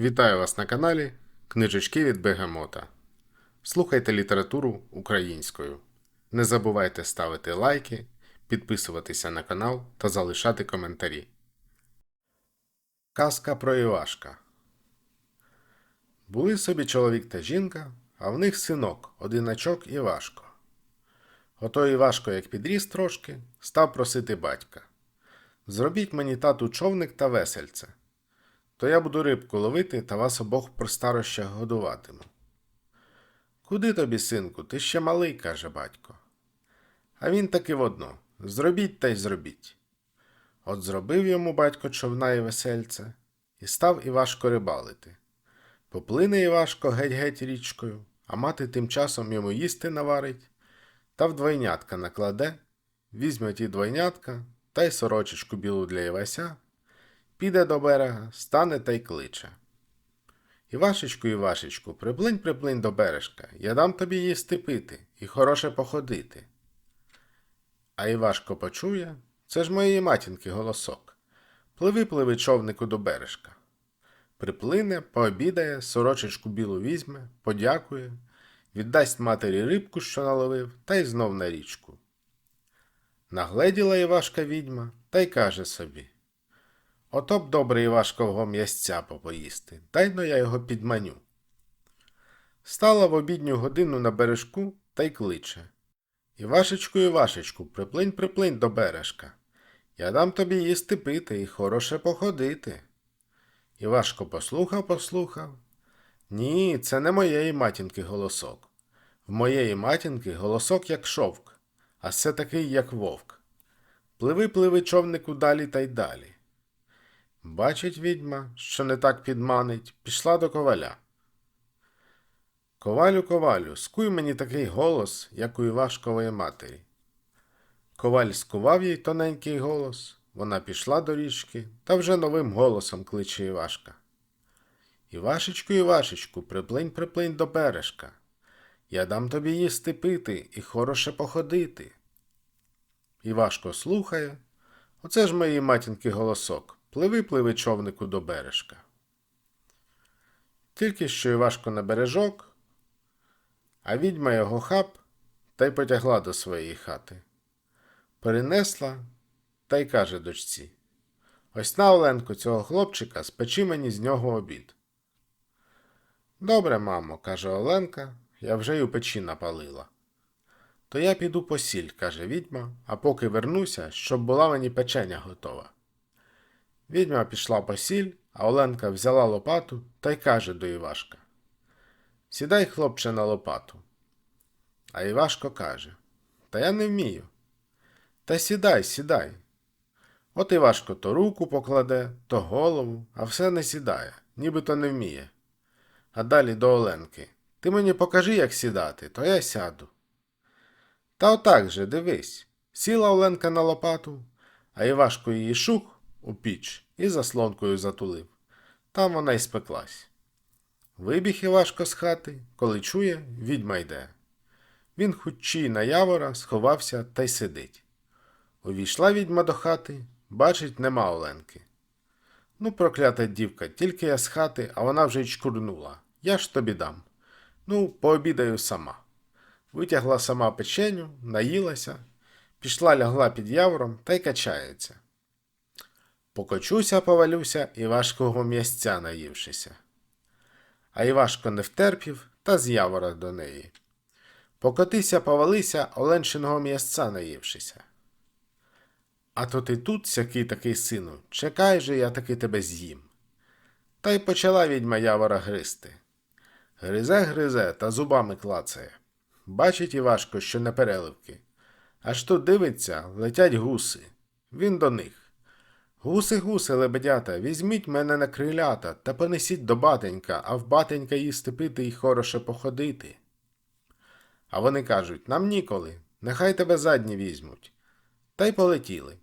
Вітаю вас на каналі Книжечки від Бегемота. Слухайте літературу українською. Не забувайте ставити лайки, підписуватися на канал та залишати коментарі. Казка про Івашка. Були собі чоловік та жінка, а в них синок, одиначок Івашко. Ото Івашко, як підріс трошки, став просити батька. Зробіть мені тату човник та весельце то я буду рибку ловити та вас обох при старощах годуватиму. Куди тобі, синку, ти ще малий, каже батько. А він таки в одно зробіть та й зробіть. От зробив йому батько човна і весельце, і став Івашко рибалити. Поплине Івашко геть-геть річкою, а мати тим часом йому їсти наварить, та в двойнятка накладе, візьме ті двойнятка та й сорочечку білу для Івася, піде до берега, стане та й кличе. Івашечку, Івашечку, приплинь, приплинь до бережка, я дам тобі їсти пити і хороше походити. А Івашко почує, це ж моєї матінки голосок. Пливи, пливи, човнику до бережка. Приплине, пообідає, сорочечку білу візьме, подякує, віддасть матері рибку, що наловив, та й знов на річку. Нагледіла Івашка відьма та й каже собі. Ото б добре Івашкового м'ясця попоїсти, дай но я його підманю. Стала в обідню годину на бережку та й кличе. Івашечку, Івашечку, приплинь, приплинь до бережка. Я дам тобі їсти пити і хороше походити. Івашко послухав, послухав. Ні, це не моєї матінки голосок. В моєї матінки голосок як шовк, а все такий, як вовк. Пливи, пливи, човнику далі та й далі. Бачить відьма, що не так підманить, пішла до коваля. Ковалю, ковалю, скуй мені такий голос, як у Івашкової матері. Коваль скував їй тоненький голос, вона пішла до річки та вже новим голосом кличе Івашка. Івашечку, Івашечку, приплинь, приплинь до бережка. Я дам тобі їсти пити і хороше походити. Івашко слухає. Оце ж моїй матінки голосок. Пливи, пливи човнику до бережка. Тільки що Івашко на бережок, а відьма його хап та й потягла до своєї хати. Перенесла та й каже дочці Ось на Оленко цього хлопчика спечи мені з нього обід. Добре, мамо, каже Оленка, я вже й у печі напалила. То я піду по сіль, каже відьма, а поки вернуся, щоб була мені печеня готова. Відьма пішла по сіль, а Оленка взяла лопату та й каже до Івашка Сідай, хлопче, на лопату. А Івашко каже Та я не вмію. Та сідай, сідай. От Івашко то руку покладе, то голову, а все не сідає, нібито не вміє. А далі до Оленки. Ти мені покажи, як сідати, то я сяду. Та отак же, дивись. Сіла Оленка на лопату, а Івашко її шух у піч і заслонкою затулив. Там вона й спеклась. Вибіг Івашко з хати, коли чує, відьма йде. Він хучій на явора сховався та й сидить. Увійшла відьма до хати, бачить, нема Оленки. Ну, проклята дівка, тільки я з хати, а вона вже й чкурнула. Я ж тобі дам. Ну, пообідаю сама. Витягла сама печеню, наїлася, пішла лягла під явором та й качається. Покочуся, повалюся, Івашкового м'ясця наївшися. А Івашко не втерпів та з явора до неї. Покотися, повалися, Оленшиного м'ясця наївшися. А то ти тут, сякий такий сину, чекай же, я таки тебе з'їм. Та й почала відьма явора гризти. Гризе, гризе та зубами клацає. Бачить Івашко, що не переливки. Аж тут дивиться, летять гуси. Він до них. Гуси, гуси, лебедята, візьміть мене на крилята та понесіть до батенька, а в батенька їсти пити і хороше походити. А вони кажуть нам ніколи, нехай тебе задні візьмуть. Та й полетіли.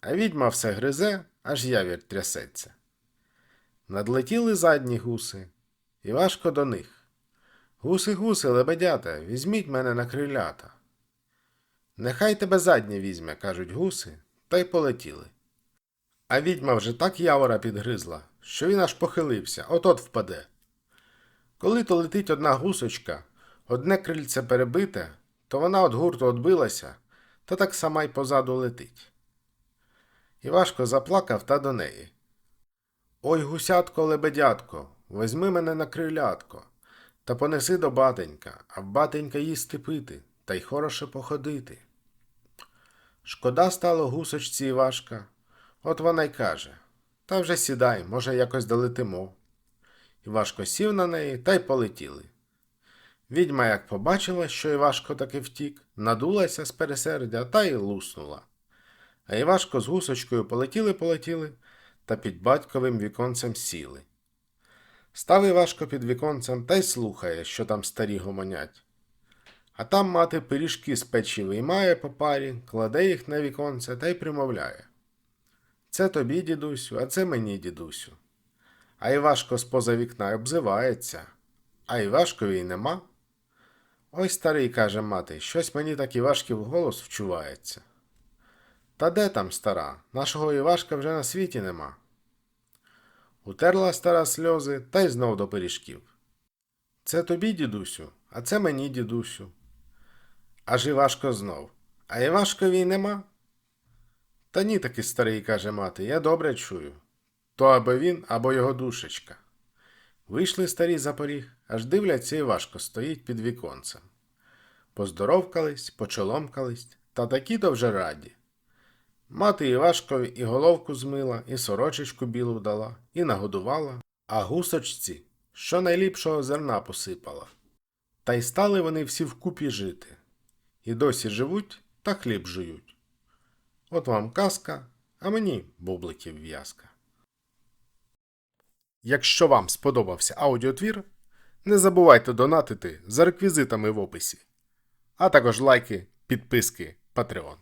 А відьма все гризе, аж явір трясеться. Надлетіли задні гуси, і важко до них. Гуси, гуси, лебедята, візьміть мене на крилята. Нехай тебе задні візьме, кажуть гуси, та й полетіли. А відьма вже так явора підгризла, що він аж похилився, от-от впаде. Коли то летить одна гусочка, одне крильце перебите, то вона від гурту odбилася, та так сама й позаду летить. Івашко заплакав та до неї. Ой, гусятко, лебедятко, возьми мене на крилятко, та понеси до батенька, а в батенька їсти пити, та й хороше походити. Шкода стало гусочці Івашка, от вона й каже Та вже сідай, може, якось долетимо. Івашко сів на неї та й полетіли. Відьма, як побачила, що Івашко таки втік, надулася з пересердя та й луснула. А Івашко з гусочкою полетіли-полетіли та під батьковим віконцем сіли. Став Івашко під віконцем та й слухає, що там старі гомонять. А там мати пиріжки з печі виймає по парі, кладе їх на віконце та й примовляє. Це тобі, дідусю, а це мені, дідусю. А Івашко з-поза вікна обзивається, а Івашкові й нема. Ой, старий, каже мати, щось мені так Івашків голос вчувається. Та де там стара? Нашого Івашка вже на світі нема. Утерла стара сльози та й знов до пиріжків. Це тобі, дідусю, а це мені, дідусю. Аж Івашко знов. А Івашкові й нема. Та ні, таки старий, каже мати, я добре чую. То або він, або його душечка. Вийшли старі за поріг, аж дивляться, Івашко стоїть під віконцем. Поздоровкались, почоломкались, та такі то вже раді. Мати Івашкові і головку змила, і сорочечку білу дала, і нагодувала, а гусочці що найліпшого зерна посипала. Та й стали вони всі вкупі жити. І досі живуть та хліб жують. От вам казка, а мені бубликів в'язка. Якщо вам сподобався аудіотвір, не забувайте донатити за реквізитами в описі, а також лайки, підписки, Patreon.